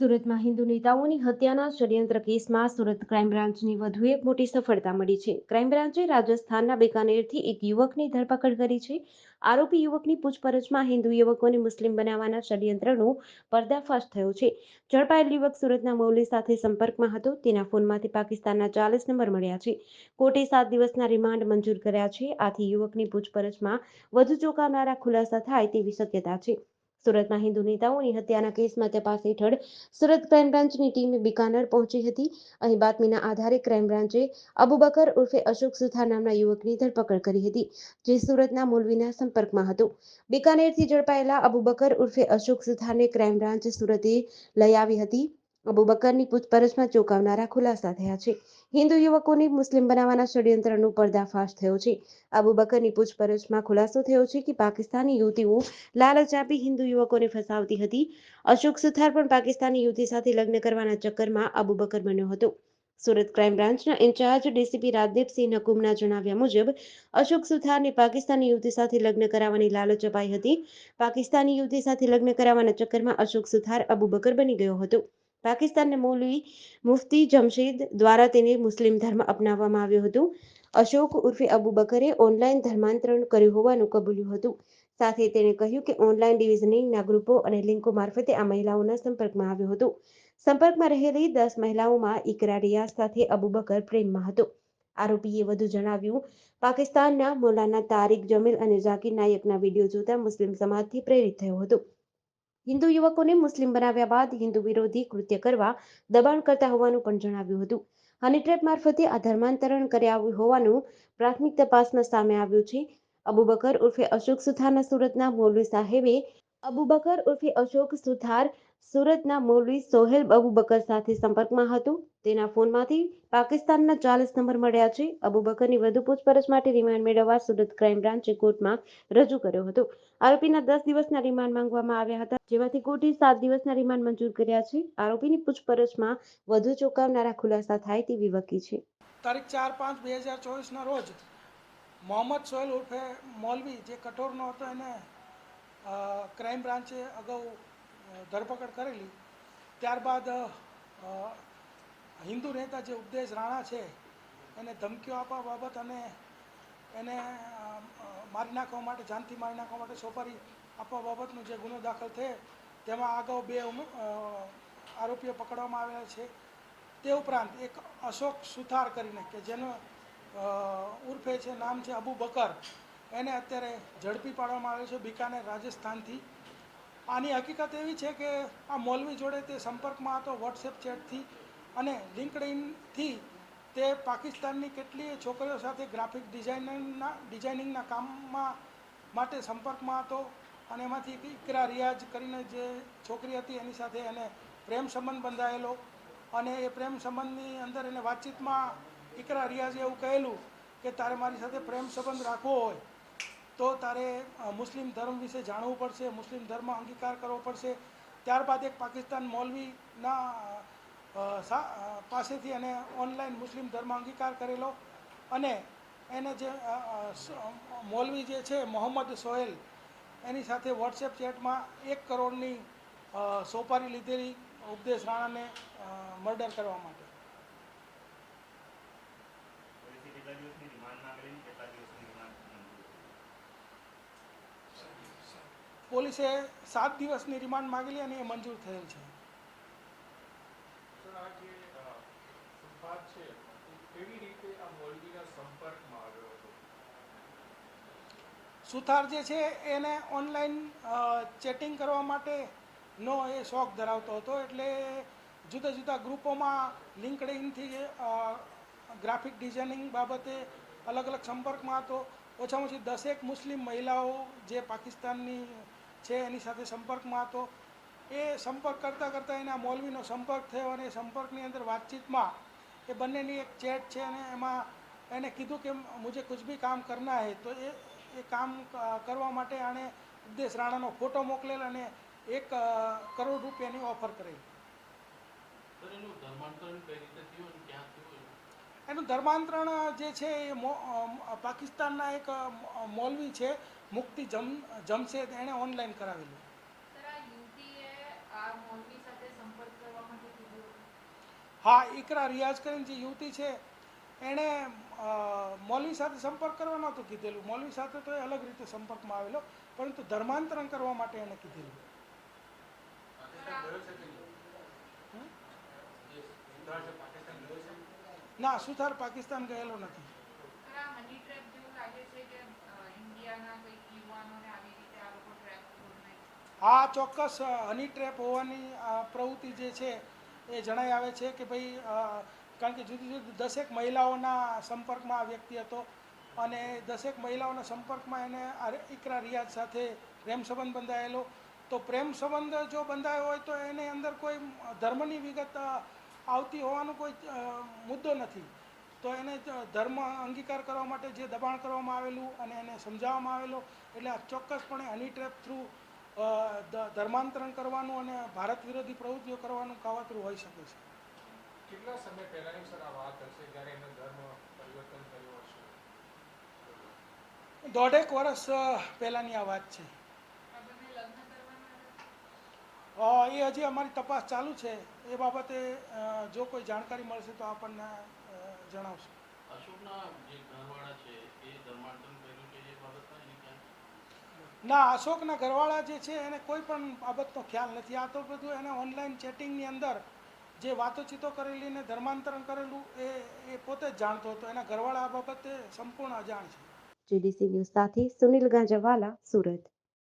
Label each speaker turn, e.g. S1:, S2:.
S1: સુરતમાં હિન્દુ નેતાઓની હત્યાના ષડયંત્ર કેસમાં સુરત ક્રાઇમ બ્રાન્ચની વધુ એક મોટી સફળતા મળી છે. ક્રાઇમ બ્રાન્ચે રાજસ્થાનના બિકાનેરથી એક યુવકની ધરપકડ કરી છે. આરોપી યુવકની પૂછપરછમાં હિન્દુ યુવકોને મુસ્લિમ બનાવવાના ષડયંત્રનો પર્દાફાશ થયો છે. ઝડપાયેલ યુવક સુરતના મૌલી સાથે સંપર્કમાં હતો. તેના ફોનમાંથી પાકિસ્તાનના ચાલીસ નંબર મળ્યા છે. કોર્ટે સાત દિવસના રિમાન્ડ મંજૂર કર્યા છે. આથી યુવકની પૂછપરછમાં વધુ ચોંકાવનારા ખુલાસા થાય તેવી શક્યતા છે. સુરતમાં હિન્દુ નેતાઓની હત્યાના કેસમાં તપાસ હેઠળ સુરત ક્રાઇમ બ્રાન્ચની ટીમ બિકાનેર પહોંચી હતી. અહીં બાતમીના આધારે ક્રાઇમ બ્રાન્ચે અબુબકર ઉર્ફે અશોક સુથાર નામના યુવકની ધરપકડ કરી હતી, જે સુરતના મોલવીના સંપર્કમાં હતો. બિકાનેરથી ઝડપાયેલા અબુબકર ઉર્ફે અશોક સુથારને ક્રાઇમ બ્રાન્ચ સુરતે લઈ આવી હતી. અબુબકરની પૂછપરછમાં ચોંકાવનારા ખુલાસા થયા છે. હિન્દુ યુવકોને મુસ્લિમ બનાવવાના ષડયંત્રનો પર્દાફાશ થયો છે. અબુબકરની પૂછપરછમાં ખુલાસો થયો છે કે પાકિસ્તાની યુવતીઓ લાલચ આપી હિન્દુ યુવકોને ફસાવતી હતી. અશોક સુથાર પણ પાકિસ્તાની યુવતી સાથે લગ્ન કરવાના ચક્કરમાં અબુબકર બન્યો હતો. સુરત ક્રાઇમ બ્રાન્ચના ઇન્ચાર્જ ડીસીપી રાજદીપસિંહ નકુમના જણાવ્યા મુજબ, અશોક સુથારને પાકિસ્તાની યુવતી સાથે લગ્ન કરાવવાની લાલચ અપાઈ હતી. પાકિસ્તાની યુવતી સાથે લગ્ન કરાવવાના ચક્કરમાં અશોક સુથાર અબુબકર બની ગયો હતો. પાકિસ્તાનના મૌલવી મુફ્તી જમશેદ દ્વારા તેને મુસ્લિમ ધર્મ અપનાવવામાં આવ્યો હતો. અશોક ઉર્ફે અબુબકરે ઓનલાઈન ધર્માંતરણ કર્યું હોવાનું કબૂલ્યું હતું. સાથે તેણે કહ્યું કે ઓનલાઈન ડિવિઝનિંગના ગ્રુપો અને લિંકો મારફતે આ મહિલાઓના સંપર્કમાં આવ્યો હતો. સંપર્કમાં રહેલી દસ મહિલાઓમાં ઇકરા રિયાઝ સાથે અબુબકર પ્રેમમાં હતો. આરોપીએ વધુ જણાવ્યું, પાકિસ્તાનના મોલાના તારીક જમીલ અને ઝાકીર નાયકના વીડિયો જોતા મુસ્લિમ સમાજથી પ્રેરિત થયો હતો. હિન્દુ યુવકોને મુસ્લિમ બનાવ્યા બાદ હિન્દુ વિરોધી કૃત્ય કરવા દબાણ કરતા હોવાનું પણ જણાવ્યું હતું. હની ટ્રેપ મારફતે આ ધર્માંતરણ કર્યા હોવાનું પ્રાથમિક તપાસમાં સામે આવ્યું છે. અબુબકર ઉર્ફે અશોક સુથારના સુરતના મૌલવી સાહેબે અબુબકર ઉર્ફે અશોક સુથાર સુરતના મૌલવી સોહેલ અબુબકર સાથે સંપર્કમાં હતો. તેના ફોનમાંથી પાકિસ્તાનના ચાલીસ નંબર મળ્યા છે. અબુબકરની વધુ પૂછપરછ માટે રિમાન્ડ મેળવવા સુરત ક્રાઇમ બ્રાન્ચે કોર્ટમાં રજૂ કર્યો હતો. આરોપીના દસ દિવસના રિમાન્ડ માંગવામાં આવ્યા હતા, જેમાંથી કોર્ટે સાત દિવસના રિમાન્ડ મંજૂર કર્યા છે. આરોપીની પૂછપરછમાં વધુ ચોંકાવનારા ખુલાસા થાય તેવી વકી છે.
S2: તારીખ ચાર પાંચ બે હજાર ચોવીસના રોજ મોહમ્મદ સોહેલ ઉર્ફે મૌલવી જે કઠોરનો હતો એને ક્રાઇમ બ્રાન્ચે અગાઉ ધરપકડ કરેલી. ત્યારબાદ હિન્દુ નેતા જે ઉપદેશ રાણા છે, એને ધમકીઓ આપવા બાબત અને એને મારી નાખવા માટે, જાનથી મારી નાખવા માટે સોપારી આપવા બાબતનો જે ગુનો દાખલ થયો, તેમાં અગાઉ બે આરોપીઓ પકડવામાં આવેલા છે. તે ઉપરાંત એક અશોક સુથાર કરીને, કે જેનો ઉર્ફે છે, નામ છે અબુ બકર, એને અત્યારે ઝડપી પાડવામાં આવ્યો છે બિકાનેર રાજસ્થાનથી. આની હકીકત એવી છે કે આ મૌલવી જોડે તે સંપર્કમાં હતો વોટ્સએપ ચેટથી અને લિંકડઇનથી તે પાકિસ્તાનની કેટલીય છોકરીઓ સાથે ગ્રાફિક ડિઝાઇનરના ડિઝાઇનિંગના કામમાં માટે સંપર્કમાં હતો અને એમાંથી ઇકરા રિયાઝ કરીને જે છોકરી હતી એની સાથે એને પ્રેમ સંબંધ બંધાયેલો અને એ પ્રેમ સંબંધની અંદર એને વાતચીતમાં ઇકરા રિયાઝે એવું કહેલું કે તારે મારી સાથે પ્રેમ સંબંધ રાખવો હોય તો તારે મુસ્લિમ ધર્મ વિશે જાણવું પડશે, મુસ્લિમ ધર્મ અંગીકાર કરવો પડશે. ત્યારબાદ એક પાકિસ્તાન મૌલવીના પાસેથી એને ઓનલાઈન મુસ્લિમ ધર્મ અંગીકાર કરેલો. અને એને જે મૌલવી જે છે, મોહમ્મદ સોહેલ, એની સાથે વોટ્સએપ ચેટમાં એક કરોડની સોપારી લીધેલી ઉપદેશ રાણાને મર્ડર કરવા માટે
S3: પોલીસે કેટલા દિવસની રિમાન્ડ માંગેલી કેટલા દિવસની રિમાન્ડ મંજૂર
S2: પોલીસે સાત દિવસની રિમાન્ડ માગેલી અને એ મંજૂર થયેલ છે.
S4: સુથાર
S2: જે છે એને ઓનલાઈન ચેટિંગ કરવા માટેનો એ શોખ ધરાવતો હતો એટલે જુદા જુદા ગ્રુપોમાં લિંકડઇનથી ગ્રાફિક ડિઝાઇનિંગ બાબતે અલગ અલગ સંપર્કમાં હતો. ઓછામાં ઓછી દસેક મુસ્લિમ મહિલાઓ જે પાકિસ્તાનની છે એની સાથે સંપર્કમાં હતો. એ સંપર્ક કરતાં કરતાં એના મૌલવીનો સંપર્ક થયો અને એ સંપર્કની અંદર વાતચીતમાં એ બંનેની એક ચેટ છે અને એમાં એને કીધું કે મુજે કુછ બી કામ કરના હે. તો એ એ કામ કરવા માટે આણે ઉપદેશ રાણાનો ફોટો મોકલેલ અને એક કરોડ રૂપિયાની ઓફર કરેલી.
S4: એનું ધર્માંતરણ
S2: જે છે એ પાકિસ્તાનના એક મોલવી છે. મુક્તિ જમ જમશે એણે ઓનલાઈન કરાવેલું.
S5: સર આ યુવતીએ આ મૌલવી સાથે સંપર્ક કરવા
S2: હા ઇકરા રિયાઝ કરીને જે યુવતી છે એણે મૌલવી સાથે સંપર્ક કરવા નહોતું કીધેલું. મૌલવી સાથે તો એ અલગ રીતે સંપર્કમાં આવેલો પરંતુ ધર્માંતરણ કરવા માટે એને કીધેલું. ના સુથાર પાકિસ્તાન ગયેલો નથી.
S5: આ
S2: ચોક્કસ હની ટ્રેપ હોવાની પ્રવૃત્તિ જે છે એ જણાઈ આવે છે કે ભાઈ કારણ કે જુદી જુદી દસેક મહિલાઓના સંપર્કમાં આ વ્યક્તિ હતો અને દસેક મહિલાઓના સંપર્કમાં એને ઇકરા રિયાઝ સાથે પ્રેમ સંબંધ બંધાયેલો. તો પ્રેમ સંબંધ જો બંધાયો હોય તો એની અંદર કોઈ ધર્મની વિગત આવતી હોવાનો કોઈ મુદ્દો નથી. તો એને ધર્મ અંગીકાર કરવા માટે જે દબાણ કરવામાં આવેલું અને એને સમજાવવામાં આવેલો એટલે આ ચોક્કસપણે હની ટ્રેપ થ્રુ ધર્માંતરણ કરવાનું અને ભારત વિરોધી પ્રવૃત્તિઓ કરવાનું કાવતરું હોઈ શકે છે.
S4: કેટલા સમય પહેલાની સર આ વાત હશે જ્યારે એનો ધર્મ પરિવર્તન કર્યો હશે?
S2: દોઢેક વર્ષ પહેલાંની આ વાત છે
S5: આ બંને લગ્ન કરવાના હતા
S2: અ, એ હજી અમારી તપાસ ચાલુ છે. એ બાબતે જો કોઈ જાણકારી મળશે તો આપણને જણાવશું. ના અશોકના ઘરવાળા જે છે એને કોઈ પણ બાબતનો ખ્યાલ નથી. આ તો બધું એને ઓનલાઈન ચેટિંગની અંદર જે વાતોચીતો કરેલી ને ધર્માંતરણ કરેલું એ એ પોતે જ જાણતો હતો. એના ઘરવાળા આ બાબતે સંપૂર્ણ અજાણ છે.
S1: જીડીસી ન્યૂઝ સાથે સુનિલ ગાંજાવાલા સુરત.